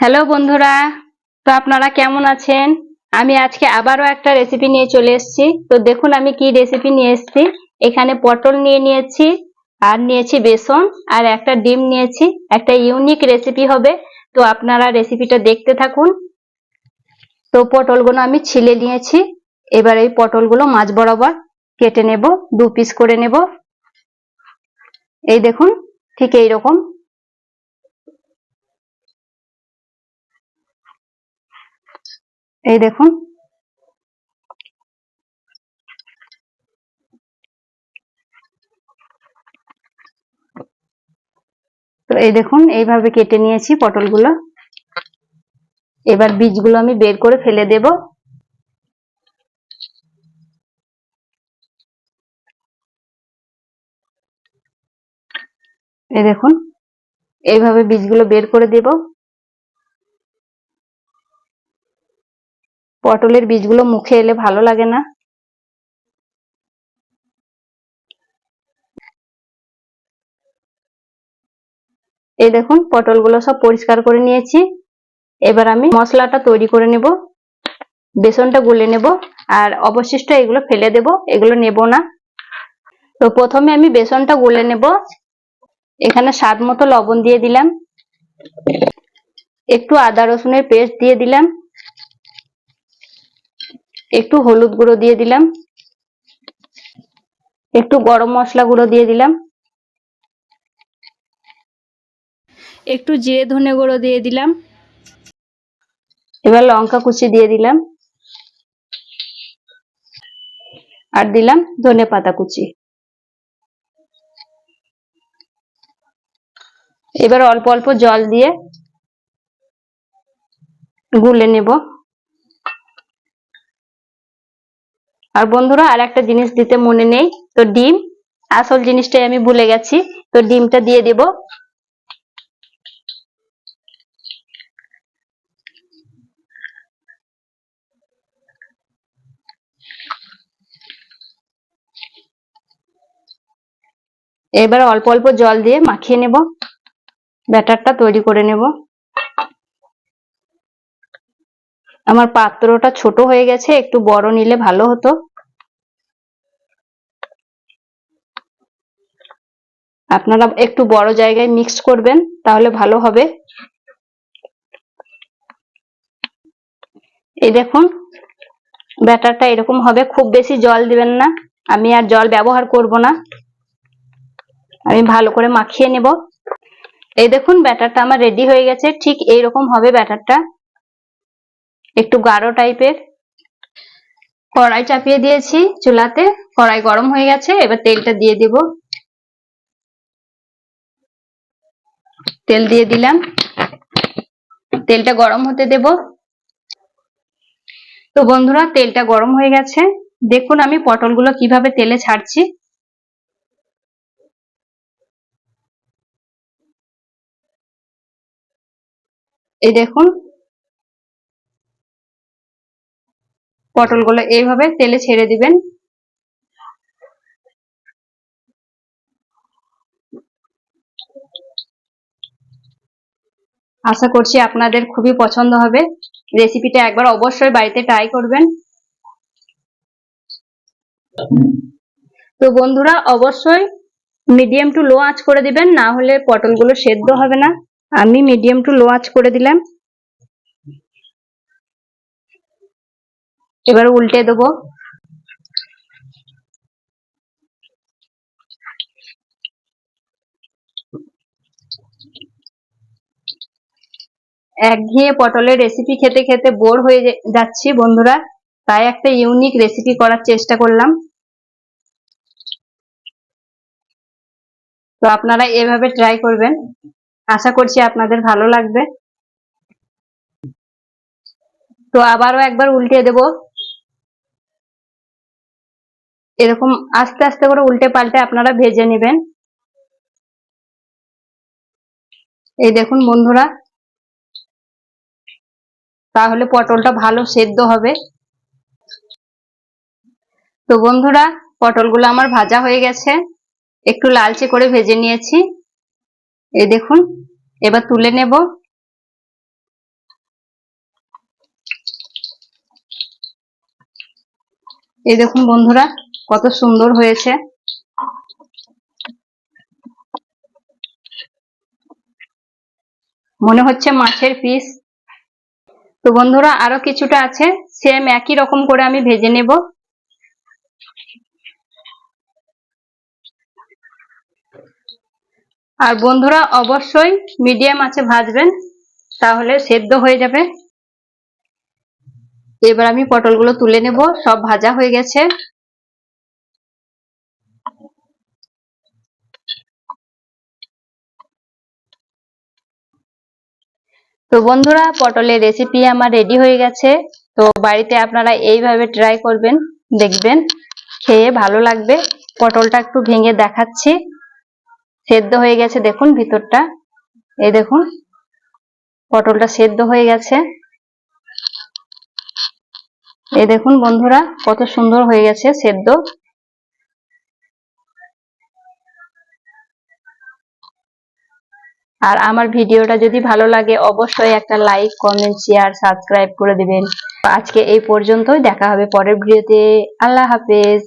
Hello বন্ধুরা, তো আপনারা কেমন আছেন? আমি আজকে আবারও একটা রেসিপি নিয়ে চলে এসেছি। তো দেখুন আমি কি রেসিপি নিয়ে এসেছি। এখানে পটল নিয়ে নিয়েছি, আর নিয়েছি বেসন, আর একটা ডিম নিয়েছি। একটা ইউনিক রেসিপি হবে। তো আপনারা রেসিপিটা দেখতে থাকুন। তো পটলগুলো আমি ছিলে নিয়েছি। এবার এই পটলগুলো মাছ বরাবর কেটে নেব, দু পিস করে নেব। এই দেখুন, ঠিক এই এই দেখুন। তো এই দেখুন, এইভাবে কেটে নিয়েছি পটলগুলো। এবার বীজগুলো আমি বের করে ফেলে দেব। এই দেখুন, এইভাবে বীজগুলো বের করে দেব। পটলের বীজগুলো মুখে এলে ভালো লাগে না। এই দেখুন, পটলগুলো সব পরিষ্কার করে নিয়েছি। এবার আমি মশলাটা তৈরি করে নেব। বেসনটা গুলে নেব আর অবশিষ্ট এগুলো ফেলে দেব, এগুলো নেব না। তো প্রথমে আমি বেসনটা গুলে নেব। এখানে স্বাদ মতো লবণ দিয়ে দিলাম। একটু আদা রসুনের পেস্ট দিয়ে দিলাম। একটু হলুদ গুঁড়ো দিয়ে দিলাম। একটু গরম মশলা গুঁড়ো দিয়ে দিলাম। একটু জিরে ধনে গুঁড়ো দিয়ে দিলাম। এবার লঙ্কা কুচি দিয়ে দিলাম। আর দিলাম ধনে পাতা কুচি। এবার অল্প অল্প জল দিয়ে গুলে নেব। আর বন্ধুরা আর একটা জিনিস দিতে মনে নেই, তো ডিম। আসল জিনিসটাই আমি ভুলে গেছি, তো ডিমটা দিয়ে দেব। এবার অল্প অল্প জল দিয়ে মাখিয়ে নেব। ব্যাটারটা তৈরি করে নেব। আমার পাত্রটা ছোট হয়ে গেছে, একটু বড় নিলে ভালো হতো। আপনারা একটু বড় জায়গায় মিক্স করবেন, তাহলে ভালো হবে। এই দেখুন, ব্যাটারটা এরকম হবে, খুব বেশি জল দিবেন না। আমি আর জল ব্যবহার করব না। আমি ভালো করে মাখিয়ে নেব। এই দেখুন, ব্যাটারটা আমার রেডি হয়ে গেছে, ঠিক এইরকম হবে ব্যাটারটা। একটু গাঢ় টাইপের কড়াই চাপিয়ে দিয়েছি চুলাতে। কড়াই গরম হয়ে গেছে, এবার তেলটা দিয়ে দেব। তেল দিয়ে দিলাম। তেলটা গরম হতে দেব। তো বন্ধুরা, তেলটা গরম হয়ে গেছে। দেখুন আমি পটলগুলো কীভাবে তেলে ছাড়ছি। এই দেখুন পটলগুলো এইভাবে তেলে ছেড়ে দিবেন। আশা করছি আপনাদের খুবই পছন্দ হবে। রেসিপিটা একবার অবশ্যই বাড়িতে ট্রাই করবেন। তো বন্ধুরা, অবশ্যই মিডিয়াম টু লো আঁচ করে দিবেন, না হলে পটলগুলো সেদ্ধ হবে না। আমি মিডিয়াম টু লো আঁচ করে দিলাম। এবার উল্টে দেবো। একঘেয়ে পটলের রেসিপি খেতে খেতে বোর হয়ে যাচ্ছি বন্ধুরা। তাই একটা ইউনিক রেসিপি করার চেষ্টা করলাম। তো আপনারা এভাবে ট্রাই করবেন। আশা করছি আপনাদের ভালো লাগবে। তো আবারও একবার উল্টে দেব। এরকম আস্তে আস্তে করে উল্টে পাল্টে আপনারা ভেজে নেবেন। এই দেখুন বন্ধুরা, তাহলে পটলটা ভালো সেদ্ধ হবে। তো বন্ধুরা, পটলগুলো আমার ভাজা হয়ে গেছে। একটু লালচে করে ভেজে নিয়েছি। এই দেখুন, এবার তুলে নেব। এই দেখুন বন্ধুরা কত সুন্দর হয়েছে। মনে হচ্ছে মাছের পিস। তো বন্ধুরা, আরও কিছুটা আছে সেম একই রকম করে আমি ভেজে নেব। আর বন্ধুরা, অবশ্যই মিডিয়াম আছে ভাজবেন, তাহলে সেদ্ধ হয়ে যাবে। এবার আমি পটলগুলো তুলে নেব, সব ভাজা হয়ে গেছে। তো বন্ধুরা, পটলের রেসিপি আমার রেডি হয়ে গেছে। তো বাড়িতে আপনারা এইভাবে ট্রাই করবেন, দেখবেন, খেয়ে ভালো লাগবে। পটলটা একটু ভেঙে দেখাচ্ছি। সেদ্ধ হয়ে গেছে, দেখুন ভিতরটা। এই দেখুন, পটলটা সেদ্ধ হয়ে গেছে। এই দেখুন বন্ধুরা, কত সুন্দর হয়ে গেছে সেদ্ধ। আর আমার ভিডিওটা যদি ভালো লাগে, অবশ্যই একটা লাইক কমেন্ট শেয়ার সাবস্ক্রাইব করে দেবেন। আজকে এই পর্যন্তই, দেখা হবে পরের ভিডিওতে আল্লাহ হাফেজ।